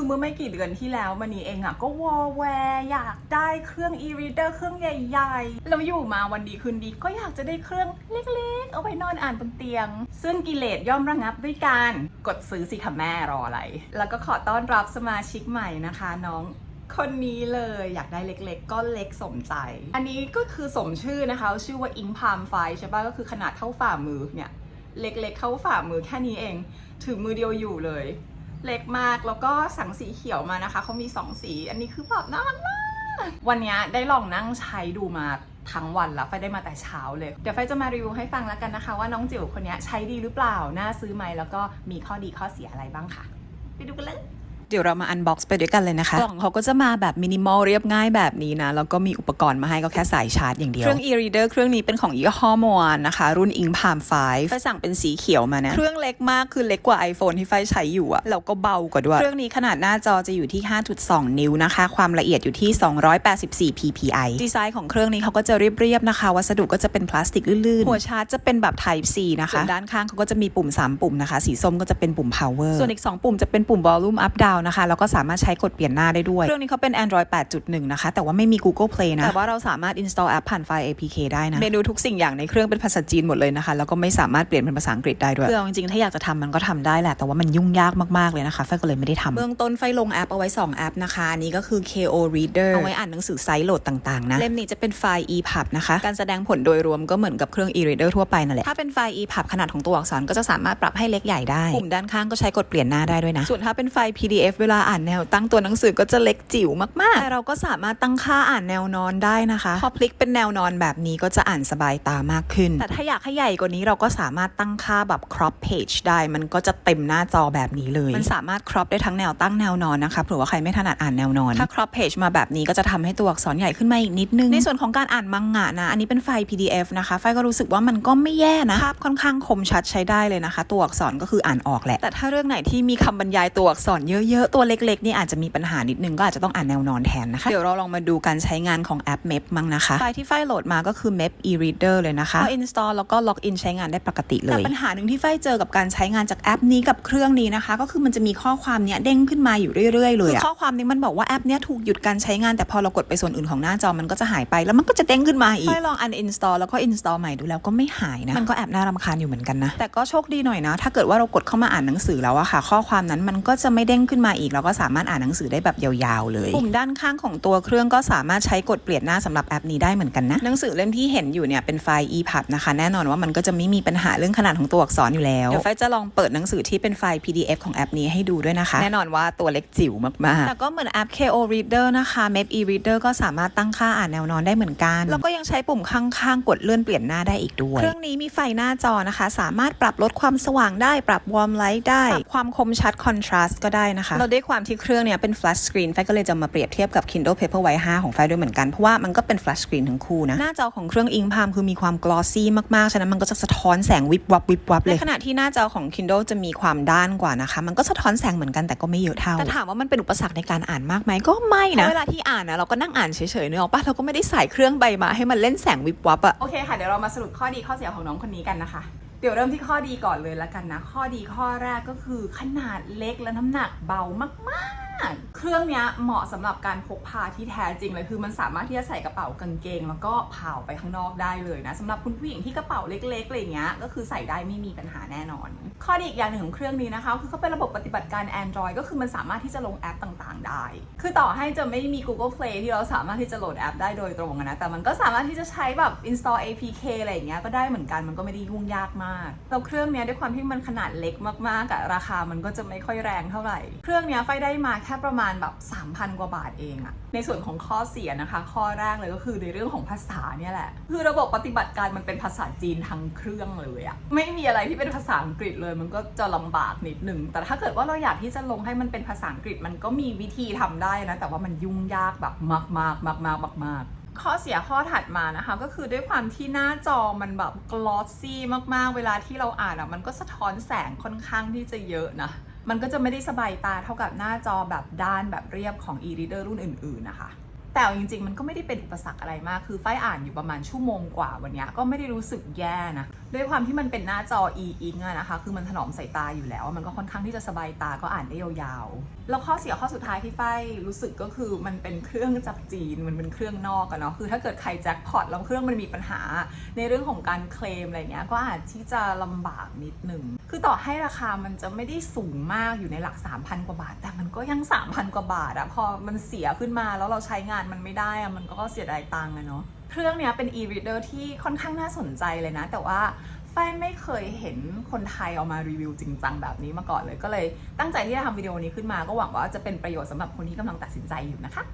คือเมื่อไม่กี่เดือนที่แล้วมันนี้เองอะก็วอแวร์อยากได้เครื่อง e-reader เครื่องใหญ่ๆ แล้วอยู่มาวันดีคืนดีก็อยากจะได้เครื่องเล็กๆ เอาไว้นอนอ่านบนเตียง ซึ่งกิเลสย่อมระงับด้วยการกดซื้อสิค่ะแม่รออะไร แล้วก็ขอต้อนรับสมาชิกใหม่นะคะน้องคนนี้เลยอยากได้เล็กๆ ก็เล็กสมใจ อันนี้ก็คือสมชื่อนะคะ ชื่อว่าอิงพามไฟใช่ปะก็คือขนาดเท่าฝ่ามือเนี่ย เล็กๆเท่าฝ่ามือแค่นี้เองถือมือเดียวอยู่เลย เล็กมากแล้วก็สั่งสีเขียวมานะคะเขามี 2 สี อันนี้คือแบบน่ารักมากวันนี้ได้ลองนั่งใช้ดูมาทั้งวันแล้วไฟได้มาแต่เช้าเลย เดี๋ยวไฟจะมารีวิวให้ฟังแล้วกันนะคะ ว่าน้องจิ๋วคนนี้ใช้ดีหรือเปล่า น่าซื้อไหมแล้วก็มีข้อดีข้อเสียอะไรบ้างค่ะ ไปดูกันเลย เดี๋ยวเรามาอันบ็อกซ์ไปด้วยกันเลยนะคะ กล่องเขาก็จะมาแบบมินิมอลเรียบง่ายแบบนี้นะ แล้วก็มีอุปกรณ์มาให้ก็แค่สายชาร์จอย่างเดียว เครื่อง e-reader เครื่องนี้เป็นของยี่ห้อมวนนะคะ รุ่น Ink Palm 5ไฟสั่งเป็นสีเขียวมานะ เครื่องเล็กมากคือเล็กกว่า iPhone ที่ไฟใช้อยู่อะแล้วก็เบากว่าด้วย เครื่องนี้ขนาดหน้าจอจะอยู่ที่ 5.2 นิ้วนะคะ ความละเอียดอยู่ที่ 284 ppi ดีไซน์ของเครื่องนี้เขาก็จะเรียบๆนะคะ วัสดุก็จะเป็นพลาสติกลื่นๆหัวชาร์จจะเป็นแบบ Type C นะคะส่วนด้านข้างเขาก็จะมีปุ่ม 3 ปุ่มนะคะ สีส้มก็จะเป็นปุ่ม power ส่วนอีก 2 ปุ่มจะเป็นปุ่ม volume up down นะคะแล้วก็สามารถใช้กดเปลี่ยนหน้าได้ด้วย เครื่องนี้เขาเป็น Android 8.1 นะคะ แต่ว่าไม่มี Google Play นะ แต่ว่าเราสามารถ install app ผ่านไฟล์ APK ได้นะ เมนูทุกสิ่งอย่างในเครื่องเป็นภาษาจีนหมดเลยนะคะ แล้วก็ไม่สามารถเปลี่ยนเป็นภาษาอังกฤษได้ด้วย คือเอาจริงๆ ถ้าอยากจะทำมันก็ทำได้แหละ แต่ว่ามันยุ่งยากมากๆเลยนะคะ ไฟก็เลยไม่ได้ทำเบื้องต้นไฟลงแอปเอาไว้ 2 แอปนะคะ อันนี้ก็คือ KO Reader เอาไว้อ่านหนังสือไซต์โหลดต่างๆ นะ เล่มนี้จะเป็นไฟล์ EPUB นะคะ การแสดงผลโดยรวมก็เหมือนกับเครื่อง e-reader ทั่วไปนั่นแหละ ถ้าเป็นไฟล์ EPUB ขนาดของตัวอักษรก็จะสามารถปรับให้เล็กใหญ่ได้ ปุ่มด้านข้างก็ใช้กดเปลี่ยนหน้าได้ด้วยนะ ส่วนถ้าเป็นไฟล์ PDF เวลาอ่านแนวตั้งตัวหนังสือก็จะเล็กจิ๋วมากๆ แต่เราก็สามารถตั้งค่าอ่านแนวนอนได้นะคะ พอพลิกเป็นแนวนอนแบบนี้ก็จะอ่านสบายตามากขึ้น แต่ถ้าอยากให้ใหญ่กว่านี้เราก็สามารถตั้งค่าแบบ crop page ได้ มันก็จะเต็มหน้าจอแบบนี้เลย มันสามารถ crop ได้ทั้งแนวตั้งแนวนอนนะคะเผื่อว่าใครไม่ถนัดอ่านแนวนอน ถ้า crop page มาแบบนี้ก็จะทำให้ตัวอักษรใหญ่ขึ้นมาอีกนิดนึง ในส่วนของการอ่านมังงะนะ อันนี้เป็นไฟล์ PDF นะคะ ไฟล์ก็รู้สึกว่ามันก็ไม่แย่นะภาพค่อนข้างคมชัดใช้ได้เลยนะคะ ตัวอักษรก็คืออ่านออกแหละ แต่ถ้าเรื่องไหนที่มีคำบรรยายตัวอักษรเยอะๆ ตัวเล็กๆ นี่อาจจะมีปัญหานิดนึงก็อาจจะต้องอ่านแนวนอนแทนนะคะ เดี๋ยวเราลองมาดูการใช้งานของแอป Map มั้งนะคะ ไฟล์ที่ไฟล์โหลดมาก็คือ Map e-reader เลยนะคะพอ install แล้วก็ log in ใช้งานได้ปกติเลยแต่ปัญหาหนึ่งที่ไฟล์เจอกับการใช้งานจากแอปนี้กับเครื่องนี้นะคะ ก็คือมันจะมีข้อความเนี้ยเด้งขึ้นมาอยู่เรื่อยๆ เลยอะข้อความนี้มันบอกว่าแอปเนี้ยถูกหยุดการใช้งานแต่พอเรากดไปส่วนอื่นของหน้าจอมันก็จะหายไปแล้วมันก็จะเด้งขึ้นมาอีกไฟล์ลอง uninstall แล้วก็ install ใหม่ดูแล้วก็ไม่หายนะมันก็แอบน่ารำคาญอยู่เหมือนกันนะแต่ก็โชคดีหน่อยนะ ถ้าเกิดว่าเรากดเข้ามาอ่านหนังสือแล้วอะค่ะ ข้อความนั้นมันก็จะไม่เด้งขึ้นมาอีกเราก็สามารถอ่านหนังสือได้แบบยาวๆ เลยปุ่มด้านข้างของตัวเครื่องก็สามารถใช้กดเปลี่ยนหน้าสำหรับแอปนี้ได้เหมือนกันนะหนังสือเล่มที่เห็นอยู่เนี่ยเป็นไฟล์ EPUB นะคะแน่นอนว่ามันก็จะไม่มีปัญหาเรื่องขนาดของตัวอักษรอยู่แล้วเดี๋ยวไฟจะลองเปิดหนังสือที่เป็นไฟล์ PDF ของแอปนี้ให้ดูด้วยนะคะ แน่นอนว่าตัวเล็กจิ๋วมากๆ แต่ก็เหมือนแอป KO Reader นะคะ Map e-reader ก็สามารถตั้งค่าอ่านแนวนอนได้เหมือนกัน แล้วก็ยังใช้ปุ่มข้างๆ กดเลื่อนเปลี่ยนหน้าได้อีกด้วย เครื่องนี้มีไฟหน้าจอนะคะ สามารถปรับลดความสว่างได้ ปรับ warm light ได้ปรับความคมชัด contrast ก็ได้นะคะเราได้ความที่เครื่องเนี้ยเป็น flash screen ไฟก็เลยจะมาเปรียบเทียบกับ Kindle Paperwhite 5 ของไฟด้วยเหมือนกัน เพราะว่ามันก็เป็น flash screen ทั้งคู่นะ หน้าจอของเครื่อง Ink Palm คือมีความ glossy มากๆ ฉะนั้นมันก็จะสะท้อนแสงวิบวับวิบวับเลยในขณะที่หน้าจอของ Kindle จะมีความด้านกว่านะคะ มันก็สะท้อนแสงเหมือนกันแต่ก็ไม่เยอะเท่า แต่ถามว่ามันเป็นอุปสรรคในการอ่านมากไหมก็ไม่นะเวลาที่อ่านนะเราก็นั่งอ่านเฉยๆเนอะป่ะเราก็ไม่ได้ใส่เครื่องใบมาให้มันเล่นแสงวิบวับอะโอเคค่ะเดี๋ยวเรามาสรุปข้อดีข้อเสียของน้องคนนี้กันนะคะ เดี๋ยวเริ่มที่ข้อดีก่อนเลยละกันนะ ข้อดีข้อแรกก็คือขนาดเล็กและน้ำหนักเบามาก เครื่องนี้เหมาะสำหรับการพกพาที่แท้จริงเลยคือมันสามารถที่จะใส่กระเป๋ากางเกง แล้วก็เผาไปข้างนอกได้เลยนะสำหรับคุณผู้หญิงที่กระเป๋าเล็กๆอะไรเงี้ยก็คือใส่ได้ไม่มีปัญหาแน่นอน ข้อดีอีกอย่างหนึ่งของเครื่องนี้นะคะคือเขาเป็นระบบปฏิบัติการ Android ก็คือมันสามารถที่จะลงแอปต่างๆ ได้ คือต่อให้จะไม่มี Google Play ที่เราสามารถที่จะโหลดแอปได้โดยตรงนะแต่มันก็สามารถที่จะใช้แบบ install APK อะไรอย่างเงี้ยก็ได้เหมือนกันมันก็ไม่ได้ยุ่งยากมากแล้วเครื่องเนี้ยด้วยความที่มันขนาดเล็กมากๆอะราคามันก็จะไม่ค่อยแรงเท่าไหร่ เครื่องนี้ไฟได้มาแค่ประมาณแบบ 3,000 กว่าบาทเองอะในส่วนของข้อเสียนะคะ ข้อแรกเลยก็คือในเรื่องของภาษาเนี่ยแหละ คือระบบปฏิบัติการมันเป็นภาษาจีนทั้งเครื่องเลยอะไม่มีอะไรที่เป็นภาษาอังกฤษเลยมันก็จะลำบากนิดหนึ่ง แต่ถ้าเกิดว่าเราอยากที่จะลงให้มันเป็นภาษาอังกฤษมันก็มีวิธีทำได้นะ แต่ว่ามันยุ่งยากแบบมากๆมากมากมากมากๆข้อเสียข้อถัดมานะคะ ก็คือด้วยความที่หน้าจอมันแบบกลอสซี่มากๆ เวลาที่เราอ่านอะมันก็สะท้อนแสงค่อนข้างที่จะเยอะนะ มันก็จะไม่ได้สบายตาเท่ากับหน้าจอแบบด้านแบบเรียบของ e-reader รุ่นอื่นๆนะคะ แต่จริงๆ มันก็ไม่ได้เป็นอุปสรรคอะไรมาก คือไฟอ่านอยู่ประมาณชั่วโมงกว่าวันนี้ก็ไม่ได้รู้สึกแย่นะ ด้วยความที่มันเป็นหน้าจอ e ink อะนะคะ คือมันถนอมสายตาอยู่แล้ว มันก็ค่อนข้างที่จะสบายตาก็อ่านได้ยาวๆ แล้วข้อเสียข้อสุดท้ายที่ฝ้ายรู้สึกก็คือมันเป็นเครื่องจากจีน มันเป็นเครื่องนอกอะเนาะ คือถ้าเกิดใครแจ็คพอตแล้วเครื่องมันมีปัญหา ในเรื่องของการเคลมอะไรเงี้ย ก็อาจที่จะลำบากนิดหนึ่งคือต่อให้ราคามันจะไม่ได้สูงมากอยู่ในหลัก 3,000 กว่าบาท แต่มันก็ยัง 3,000 กว่าบาทอะพอมันเสียขึ้นมาแล้วเราใช้งานมันไม่ได้อะมันก็เสียดายตังค์อะเนาะเครื่องเนี้ยเป็น e-reader ที่ค่อนข้างน่าสนใจเลยนะ แต่ว่าไฟไม่เคยเห็นคนไทยเอามารีวิวจริงจังแบบนี้มาก่อนเลย ก็เลยตั้งใจที่จะทำวิดีโอนี้ขึ้นมาก็หวังว่าจะเป็นประโยชน์สำหรับคนที่กำลังตัดสินใจอยู่นะคะ